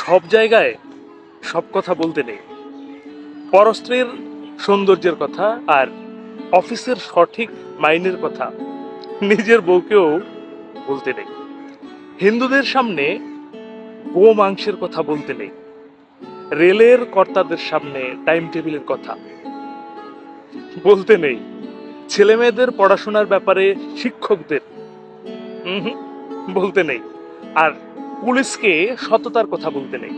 সব জায়গায় সব কথা বলতে নেই। পরস্ত্রীর সৌন্দর্যের কথা আর অফিসের সঠিক মাইনের কথা নিজের বউকেও বলতে নেই। হিন্দুদের সামনে গো মাংসের কথা বলতে নেই। রেলের কর্তাদের সামনে টাইম টেবিলের কথা বলতে নেই। ছেলে মেয়েদের পড়াশোনার ব্যাপারে শিক্ষকদের বলতে নেই। আর পুলিশকে সততার কথা বলতে নেই।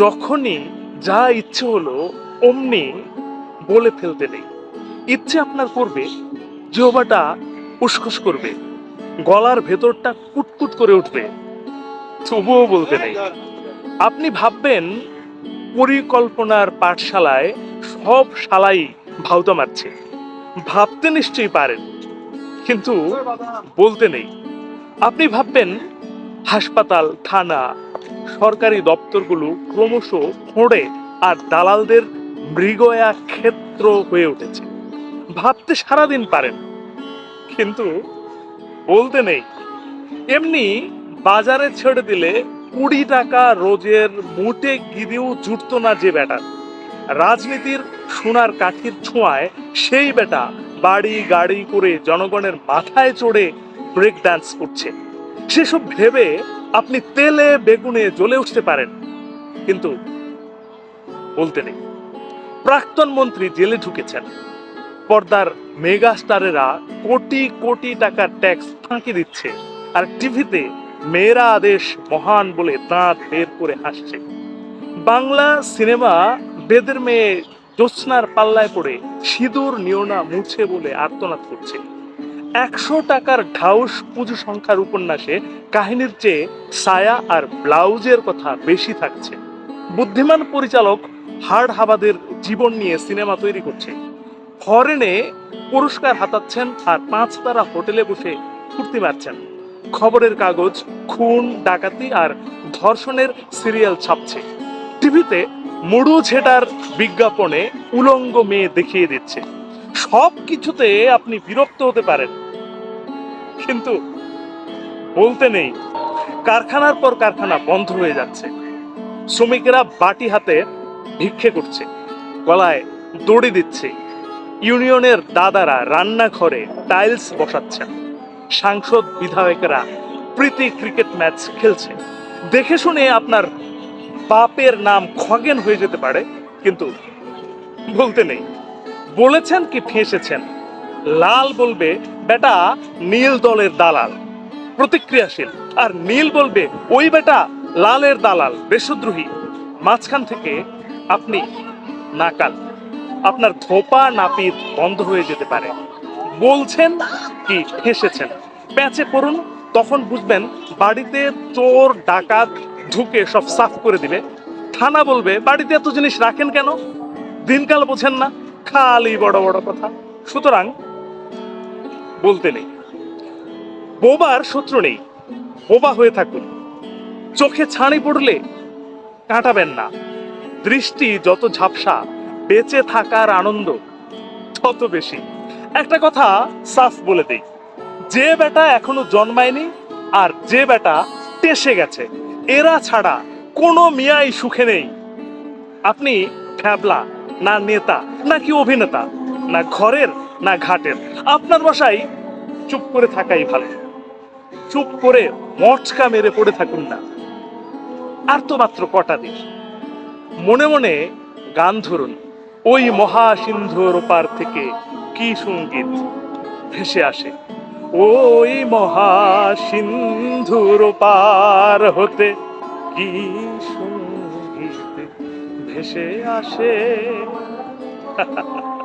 যখনই যা ইচ্ছে হলো অমনি বলে ফেলতে নেই। ইচ্ছে আপনার করবে, জিহবাটা উসখুস করবে, গলার ভেতরটা কুটকুট করে উঠবে, তবুও বলতে নেই। আপনি ভাববেন, পরিকল্পনার পাঠশালায় সব শালাই ভাউতা মারছে। ভাবতে নিশ্চয়ই পারেন, কিন্তু বলতে নেই। আপনি ভাববেন হাসপাতাল, থানা, সরকারি দপ্তরগুলো ক্রমশ ফোঁড়ে আর দালালদের মৃগয়া ক্ষেত্র হয়ে উঠেছে। ভাবতে সারাদিন পারেন। কিন্তু বলতে নেই। এমনি বাজারে ছেড়ে দিলে কুড়ি টাকা রোজের মোটে গিরিও জুটতো না যে বেটা। রাজনীতির সোনার কাঠির ছোঁয়ায় সেই বেটা বাড়ি গাড়ি করে জনগণের মাথায় চড়ে ব্রেক ডান্স করছে। সেসব ভেবে আপনি তেলে, বেগুনে জ্বলে উঠতে পারেন। কিন্তু বলতে নেই। প্রাক্তন মন্ত্রী জেলে ঢুকেছেন। পর্দার মেগা স্টারেরা কোটি কোটি টাকার ট্যাক্স ফাঁকি দিচ্ছে আর টিভিতে মেয়েরা আদেশ মহান বলে দাঁত বের করে হাসছে। বাংলা সিনেমা বেদের মেয়ে জ্যোৎস্নার পাল্লায় পড়ে সিঁদুর নিয়না মুছে বলে আর্তনাদ করছে। একশো টাকার ঢাউস পুজো সংখ্যার উপন্যাসে কাহিনীর চেয়ে ছায়া আর ব্লাউজের কথা বেশি থাকছে। বুদ্ধিমান পরিচালক হার্ড হাবাদের জীবন নিয়ে সিনেমা তৈরি করছে। হরেনে পুরস্কার হাতাচ্ছেন আর পাঁচ তারা হোটেলে বসে ফুর্তি মারছেন। খবরের কাগজ, খুন, ডাকাতি আর ধর্ষণের সিরিয়াল ছাপছে। টিভিতে মুড়ু ছেটার বিজ্ঞাপনে উলঙ্গ মেয়ে দেখিয়ে দিচ্ছে। সব কিছুতে আপনি বিরক্ত হতে পারেন। কিন্তু বলতে নেই, কারখানার পর কারখানা বন্ধ হয়ে যাচ্ছে। শ্রমিকেরা বাটি হাতে ভিক্ষে করছে, গলায় দড়ি দিচ্ছে। ইউনিয়নের দাদারা রান্নাঘরে টাইলস বসাচ্ছেন। সাংসদ বিধায়কেরা প্রীতি ক্রিকেট ম্যাচ খেলছে। দেখে শুনে আপনার বাপের নাম খগেন হয়ে যেতে পারে, কিন্তু বলতে নেই। বলেছেন কি ফেঁসেছেন লাল বলবে, বেটা, নীল দলের দালাল। প্রতিক্রিয়াশীল। আর নীল বলবে, ওই বেটা লালের দালাল, দেশদ্রোহী। মাঝখান থেকে আপনি নাকাল। আপনার ধোপা নাপিত বন্ধ হয়ে যেতে পারে। বলছেন কি ফেঁসেছেন প্যাচে পড়ুন, তখন বুঝবেন বাড়িতে চোর, ডাকাত ঢুকে সব সাফ করে দিবে। থানা বলবে, বাড়িতে এত জিনিস রাখেন কেন? দিনকাল বোঝেন না। খালি বড় বড় কথা। সুতরাং বলতে নেই। বোবার শত্রু নেই। বোবা হয়ে থাকুন। চোখে ছানি পড়লে কাটাবেন না। দৃষ্টি যত ঝাপসা, বেঁচে থাকার আনন্দ তত বেশি। একটা কথা সাফ বলে দেই। যে বেটা এখনও জন্মায়নি আর যে বেটা টেসে গেছে, এরা ছাড়া কোনো মিয়াই সুখে নেই। আপনি ফ্যাবলা। না নেতা, নাকি অভিনেতা, না ঘরের, না ঘাটের। আপনার বাসায় চুপ করে থাকাই ভালো। চুপ করে মচকা মেরে পড়ে থাকুন না। আর তো মাত্র কটা দিন। মনে মনে গান ধরুন, ওই মহাসিন্ধুর ওপার থেকে কি সংগীত ভেসে আসে? ওই মহাসিন্ধুর পার হতে কি সংগীত? ভেসে আসে।